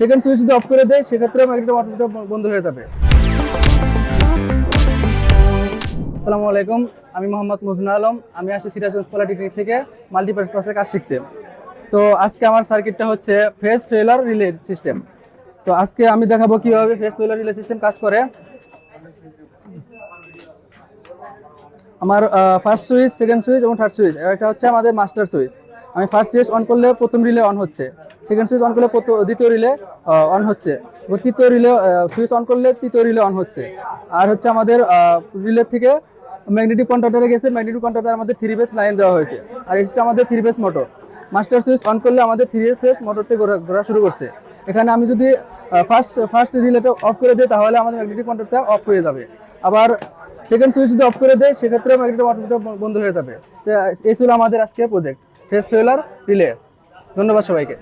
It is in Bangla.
সেকেন্ড সুইচ যদি অফ করে দেয় সেক্ষেত্রে ম্যাগনেটিক মোটরটা বন্ধ হয়ে যাবে। আসসালামু আলাইকুম, আমি মোহাম্মদ মজনু আলম। আমি আসি সিরাজগঞ্জ পলিটেকনিক থেকে মাল্টিপারপাসের কাজ শিখতে। তো আজকে আমার সার্কিটটা হচ্ছে ফেস ফেলার রিলে সিস্টেম তো আজকে আমি দেখাবো কীভাবে ফেস ফেলার রিলে সিস্টেম কাজ করে। আমার ফার্স্ট সুইচ সেকেন্ড সুইচ এবং থার্ড সুইচ এটা হচ্ছে আমাদের মাস্টার সুইচ আমি ফার্স্ট সুইচ অন করলে প্রথম রিলে অন হচ্ছে। সেকেন্ড সুইচ অন করলে দ্বিতীয় রিলে অন হচ্ছে। এবং তৃতীয় রিলে সুইচ অন করলে তৃতীয় রিলে অন হচ্ছে। আর হচ্ছে আমাদের রিলে থেকে ম্যাগনেটিক কন্ট্রাক্টরে গেছে। ম্যাগনেটিক কন্ট্রাক্টর আমাদের থ্রি বেস লাইন দেওয়া হয়েছে। আর এটা হচ্ছে আমাদের three base motor master switch on করলে আমাদের থ্রি ফেস মোটরটি ঘোরা শুরু করছে। এখানে আমি যদি ফার্স্ট ফার্স্ট রিলেটা অফ করে দিই, তাহলে আমাদের ম্যাগনেটিক কন্ট্রাক্টটা অফ হয়ে যাবে। আবার সেকেন্ড সুইচ যদি অফ করে দেয় সেক্ষেত্রে ম্যাগনেটিক মোটরটা বন্ধ হয়ে যাবে। তো এই ছিল আমাদের আজকে প্রজেক্ট ফেস ফেলার রিলে। ধন্যবাদ সবাইকে।